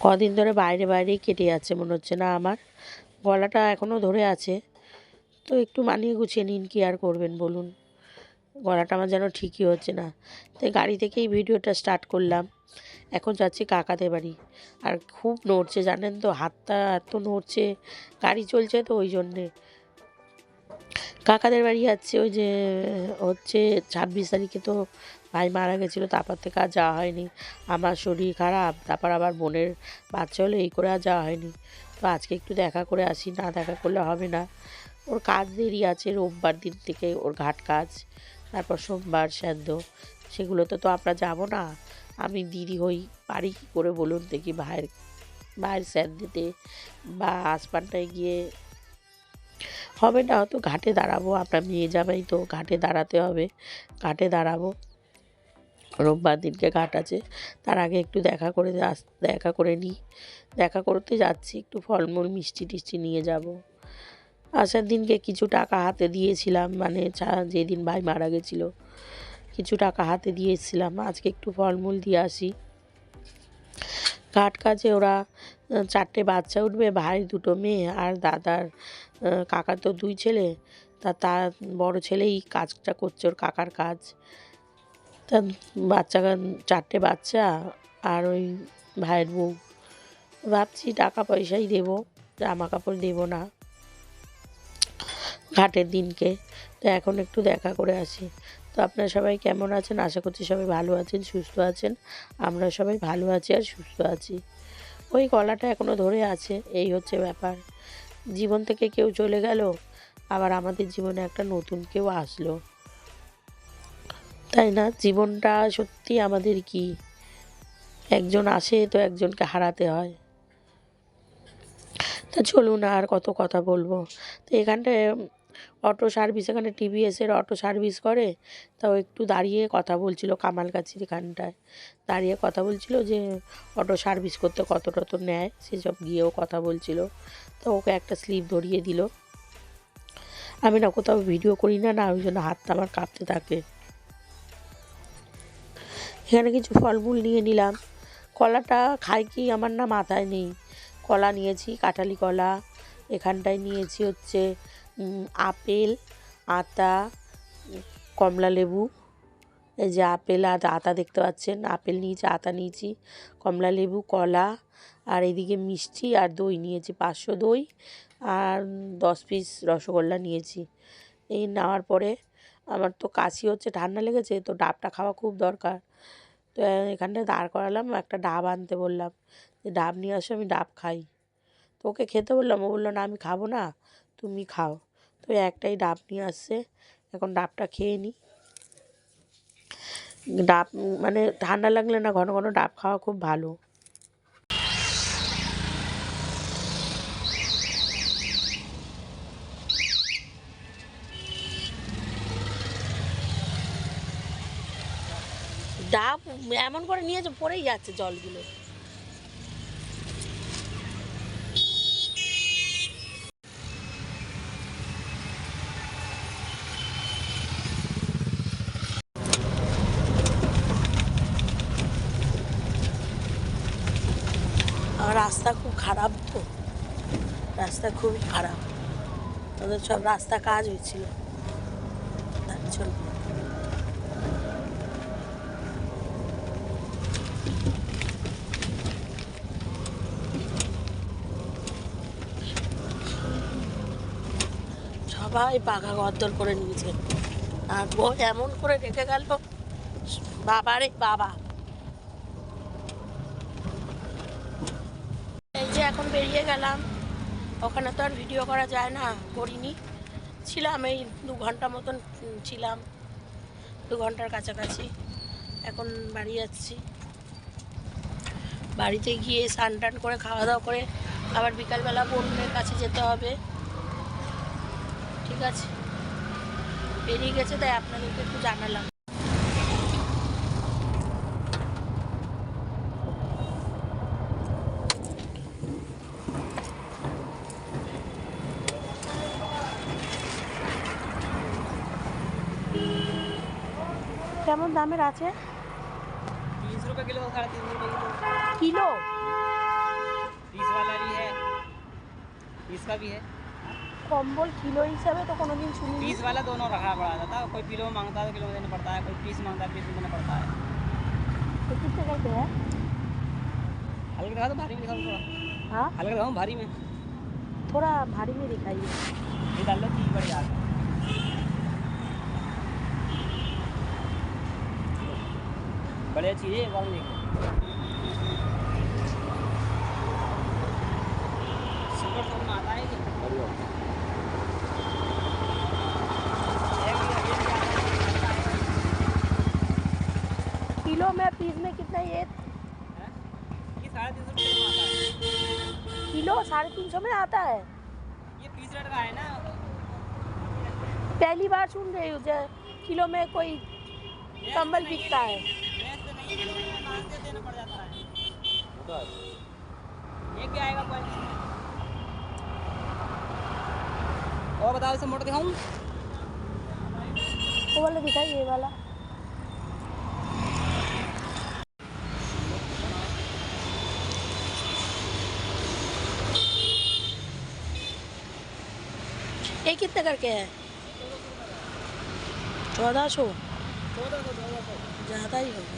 কদিন ধরে বাইরে, বাইরেই কেটে যাচ্ছে মনে হচ্ছে না আমার। গলাটা এখনও ধরে আছে। তো একটু মানিয়ে গুছিয়ে নিন, কি আর করবেন বলুন। গলাটা আমার যেন ঠিকই হচ্ছে না। তাই গাড়ি থেকেই ভিডিওটা স্টার্ট করলাম। এখন যাচ্ছি কাকাদের বাড়ি। আর খুব নড়ছে, জানেন তো, হাতটা এত নড়ছে, গাড়ি চলছে তো ওই জন্যে। কাকাদের বাড়ি যাচ্ছে ওই যে, হচ্ছে ছাব্বিশ তারিখে তো ভাই মারা গেছিল, তারপর থেকে আর যাওয়া হয়নি। আমার শরীর খারাপ, তারপর আবার বোনের বাচ্চা হলো, এই করে আর যাওয়া হয়নি। তো আজকে একটু দেখা করে আসি, না দেখা করলে হবে না। ওর কাজ দেরি আছে, রোববার দিন থেকে ওর ঘাট কাজ, তারপর সোমবার সেদ্ধ। সেগুলোতে তো আমরা যাব না। আমি দিদি হই, পারি কী করে বলুন দেখি ভাইয়ের ভাইয়ের স্যার দিতে বা আসমানটায় গিয়ে হবে না হয়তো ঘাটে দাঁড়াবো। আপনার মেয়ে যাবেই তো, ঘাটে দাঁড়াতে হবে। ঘাটে দাঁড়াবো। রোববার দিনকে ঘাট আছে। তার আগে একটু দেখা করে আস দেখা করে নিই। দেখা করতে যাচ্ছি, একটু ফলমূল, মিষ্টি টিষ্টি নিয়ে যাব। আসার দিনকে কিছু টাকা হাতে দিয়েছিলাম মানে যেদিন ভাই মারা গেছিল, কিছু টাকা হাতে দিয়েছিলাম। আজকে একটু ফলমূল দিয়ে আসি। ঘাট কাজে ওরা চারটে বাচ্চা উঠবে, ভাই, দুটো মেয়ে আর দাদার কাকার তো দুই ছেলে। তা তার বড় ছেলেই কাজটা করছে ওর কাকার কাজ। তা বাচ্চা, চারটে বাচ্চা আর ওই ভাইয়ের বউ। ভাবছি টাকা পয়সাই দেবো, জামা কাপড় দেবো না ঘাটের দিনকে। তো এখন একটু দেখা করে আসি। তো আপনারা সবাই কেমন আছেন? আশা করছি সবাই ভালো আছেন, সুস্থ আছেন। আমরা সবাই ভালো আছি আর সুস্থ আছি। ওই গলাটা এখনও ধরে আছে, এই হচ্ছে ব্যাপার। জীবন থেকে কেউ চলে গেল, আবার আমাদের জীবনে একটা নতুন কেউ আসলো। তাই না? জীবনটা সত্যি আমাদের কি? একজন আসে তো একজনকে হারাতে হয়। তা চলুন আর কত কথা বলব। তো এখানটায় অটো সার্ভিস, এখানে টিভিএসের অটো সার্ভিস করে। তাও একটু দাঁড়িয়ে কথা বলছিল কামালগাছির এখানটায়। দাঁড়িয়ে কথা বলছিল যে, অটো সার্ভিস করতে কত টত নেয়, সেসব গিয়েও কথা বলছিল। তো ওকে একটা স্লিপ ধরিয়ে দিল। আমি না কোথাও ভিডিও করি না না, ওই জন্য হাতটা আমার কাঁপতে থাকে। এখানে কিছু ফলমূল নিয়ে নিলাম। কলাটা খাই কি আমার না মাথায় নেই। কলা নিয়েছি, কাঁঠালি কলা। এখানটায় নিয়েছি হচ্ছে আপেল, আতা, কমলা লেবু, এই যে আপেল আর আতা দেখতে পাচ্ছেন। আপেল নিয়েছি, আতা নিয়েছি, কমলা লেবু, কলা আর এদিকে মিষ্টি আর দই নিয়েছি, পাঁচশো দই আর দশ পিস রসগোল্লা নিয়েছি। এই নেওয়ার পরে আমার তো কাশি হচ্ছে, ঠান্ডা লেগেছে, তো ডাবটা খাওয়া খুব দরকার। তো এখানটায় দাঁড় করালাম, একটা ডাব আনতে বললাম যে, ডাব নিয়ে আসো, আমি ডাব খাই। তো ওকে খেতে বললাম, ও বলল, না, আমি খাব না, তুমি খাও। তো একটাই ডাব নিয়ে আসছে। এখন ডাবটা খেয়ে নিই ডাব মানে ঠান্ডা লাগলে না ঘন ঘন ডাব খাওয়া খুব ভালো। ডাব এমন করে নিয়েছে পড়েই যাচ্ছে জলগুলো। রাস্তা খুব খারাপ তো। রাস্তা খুবই খারাপ। ওদের সব রাস্তা কাজ হয়েছিল। তার জন্য সবাই পাকা গদ্দর করে নিয়েছে। আর এমন করে রেখে গেল, বাবারে বাবা এই যে এখন বেরিয়ে গেলাম। ওখানে তো আর ভিডিও করা যায় না, করিনি। ছিলাম এই দু ঘণ্টা মতন ছিলাম। দু ঘণ্টার কাছাকাছি। এখন বাড়ি যাচ্ছি। বাড়িতে গিয়ে স্নান টান করে খাওয়া দাওয়া করে আবার বিকালবেলা বোনের কাছে যেতে হবে। ঠিক আছে? বেরিয়ে গেছে, তাই আপনাদেরকে একটু জানালাম। দামের আছে? Kilo kilo. तीस वाला भी है। इसका भी है। कॉम्बोल किलो हिसाब तो कोनो दिन सुनी वाला दोनों रखना पड़ा था कोई किलो माँगता है तो किलो देना पड़ता है कोई पीस माँगता है तो पीस देना पड़ता है। तो कितने करते हैं? हल्का दिखा दो भारी में दिखा थोड़ा। हाँ? हल्का दिखाऊँ भारी में। थोड़ा भारी में दिखाइए। ये डाल लो तीन बड़ी आग बढ़िया चीज़ है गाँव देखो किलो में पीस में कितना ये? किलो साढ़े तीन सौ में आता है? ये पीस रेट का है ना। पहली बार सुन रही हूँ किलो में कोई कंबल बिकता है। है और बताओ, इसे मोटर दिखाऊँ? वो वाला दिखाइए ये वाला। ये कितने करके है? चौदह सौ। ज़्यादा ही हो देखो एक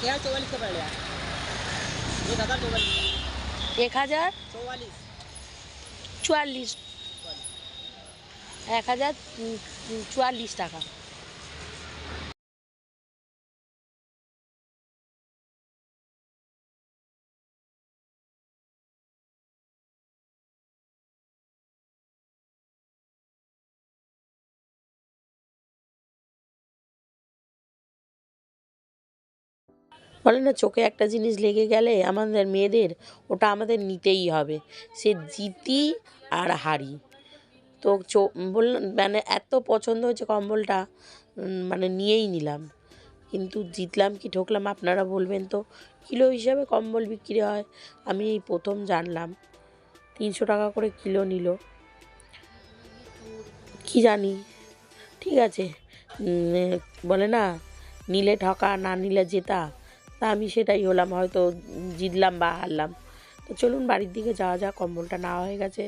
चौवालीस एक हज़ार हज़ार? चुवालीस। एक हज़ार चुवालीस टाका। বলে না চোখে একটা জিনিস লেগে গেলে আমাদের মেয়েদের, ওটা আমাদের নিতেই হবে। সে জিতি আর হারি। তো চো বললাম মানে এত পছন্দ হয়েছে কম্বলটা মানে নিয়েই নিলাম। কিন্তু জিতলাম কি ঠকলাম আপনারা বলবেন তো। কিলো হিসাবে কম্বল বিক্রি হয়, আমি এই প্রথম জানলাম। তিনশো টাকা করে কিলো নিল। কি জানি? ঠিক আছে। বলে না, নিলে ঠকা, না নিলে জেতা। তা আমি সেটাই হলাম, হয়তো জিতলাম বা হারলাম। তো চলুন বাড়ির দিকে যাওয়া যাক, কম্বলটা নেওয়া হয়ে গেছে।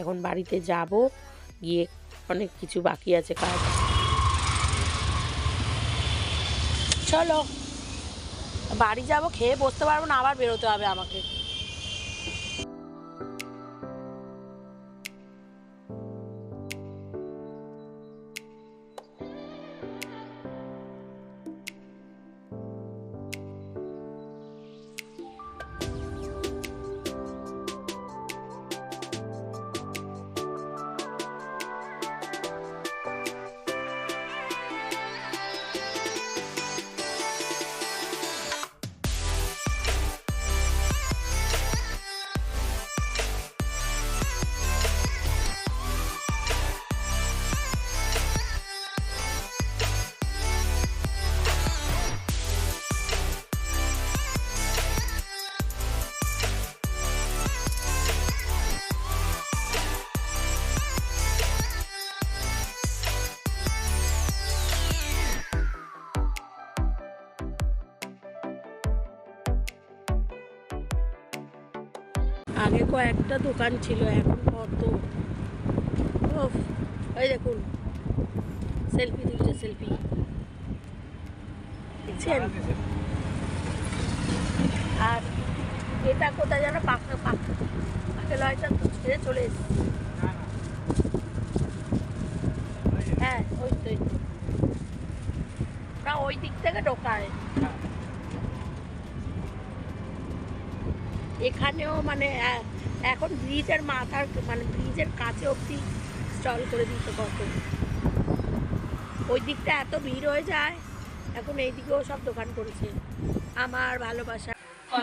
এখন বাড়িতে যাব, গিয়ে অনেক কিছু বাকি আছে কাজ। চলো, বাড়ি যাব, খেয়ে বসতে পারব না, আবার বেরোতে হবে আমাকে। আগে কয়েকটা দোকান ছিল, এখন কত? ওই দেখুন। সেলফি তুলছে, সেলফি। দেখছেন? আর এটা কোথায় যেন? পাখা পাকা লয়টা তো ছেড়ে চলে এসেছে। হ্যাঁ ওই তো ওই দিক থেকে ঢোকায়। এখানেও মানে এখন ব্রিজের মাথার মানে ব্রিজের কাছে অবধি স্টল করে দিতে কত। ওই দিকটা এত ভিড় হয়ে যায়, এখন এই দিকেও সব দোকান করেছে। আমার ভালোবাসা।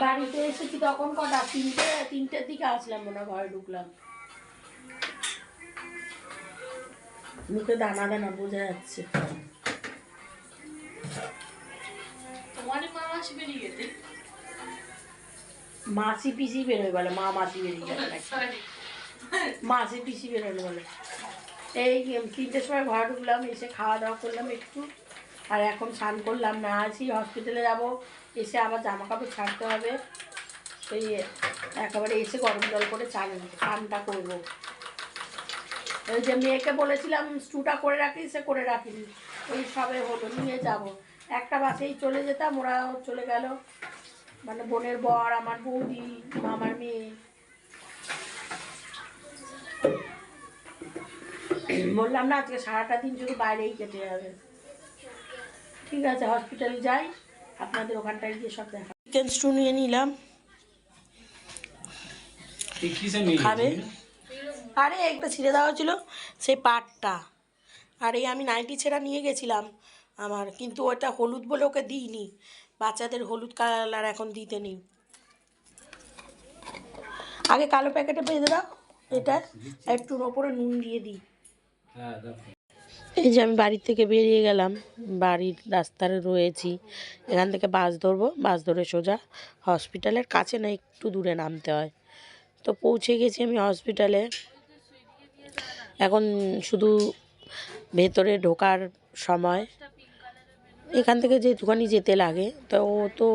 বাড়িতে এসেছি তখন কটা? তিনটে, তিনটের দিকে আসলাম মনে ঘরে ঢুকলাম। মুখে দানা দানা বোঝা যাচ্ছে। তোমারই মা বেরিয়ে গেছে? মাসি পিসি বেরোয় বলে মা মাসি বেরিয়ে নাকি? মাসি পিসি বেরোলো বলে। এই তিনটের সময় ঘরে ঢুকলাম এসে খাওয়া দাওয়া করলাম একটু। আর এখন স্নান করলাম না আছি হসপিটালে যাব। এসে আবার জামা কাপড় ছাড়তে হবে। সেই একেবারে এসে গরম জল করে চান স্নানটা করব। ওই যে মেয়েকে বলেছিলাম স্টুটা করে রাখি সে করে রাখিনি। ওই সবে হলো নিয়ে যাব। একটা বাসেই চলে যেতাম ওরা চলে গেল। মানে বোনের বর আমার বৌদি মামার মেয়ে। বললাম না আজকে সারাটা দিন শুধু বাইরেই কেটে যাবে। ঠিক আছে হসপিটালে যাই আপনাদের ওখানটায় গিয়ে সব দেখা চিকেন স্টু নিয়ে নিলাম। খাবে। আরে একটা ছিঁড়ে দেওয়া ছিল সেই পাটটা। আর এই আমি নাইটি ছেঁড়া নিয়ে গেছিলাম আমার কিন্তু ওটা হলুদ বলে ওকে দিইনি। বাচ্চাদের হলুদ কালার এখন দিতে নেই। আগে কালো প্যাকেটে বেঁধে দাও এটা একটু ওপরে নুন দিয়ে দিই। এই যে আমি বাড়ি থেকে বেরিয়ে গেলাম বাড়ির রাস্তায় রয়েছি। এখান থেকে বাস ধরবো বাস ধরে সোজা হসপিটালের কাছে না একটু দূরে নামতে হয়। তো পৌঁছে গেছি আমি হসপিটালে। এখন শুধু ভেতরে ঢোকার সময়। এখান থেকে যেটুখানি যেতে লাগে, তো ও তো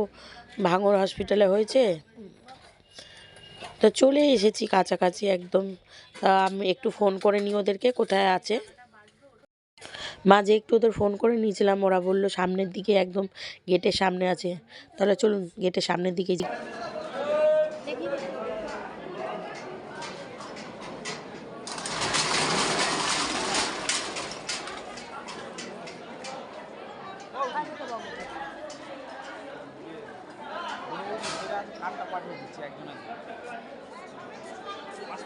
ভাঙর হসপিটালে হয়েছে। তো চলে এসেছি কাছাকাছি একদম। তা আমি একটু ফোন করে নিই ওদেরকে, কোথায় আছে? মাঝে একটু ওদের ফোন করে নিয়েছিলাম, ওরা বলল সামনের দিকে একদম গেটের সামনে আছে। তাহলে চলুন গেটের সামনের দিকে যাই।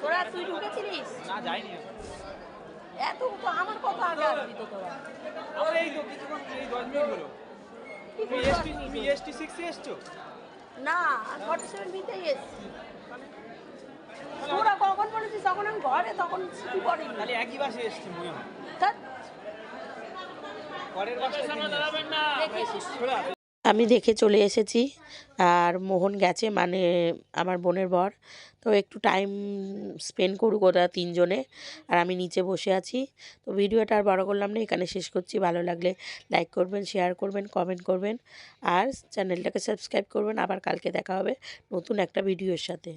তোরা তুই না যাইনি। এত তো আমার কত আগে আসবি তো তোরা। আমার এই তো কিছুক্ষণ এই দশ মিনিট হলো। তুমি এসটি তুমি এসটি সিক্সে এসছো? না ফর্টি সেভেন বিতেই এসছি। তোরা কখন বলেছিস? তখন আমি ঘরে তখন ছুটি পড়েনি তাহলে একই বাসে এসছি মনে হয় পরের বাসটা দেখিস। আমি দেখে চলে এসেছি। আর মোহন গেছে মানে আমার বোনের বর। তো একটু টাইম স্পেন্ড করুক ওরা তিনজনে। আর আমি নিচে বসে আছি। তো ভিডিওটা আর বড় করলাম না, এখানে শেষ করছি। ভালো লাগলে লাইক করবেন শেয়ার করবেন কমেন্ট করবেন। আর চ্যানেলটাকে সাবস্ক্রাইব করবেন। আবার কালকে দেখা হবে নতুন একটা ভিডিওর সাথে।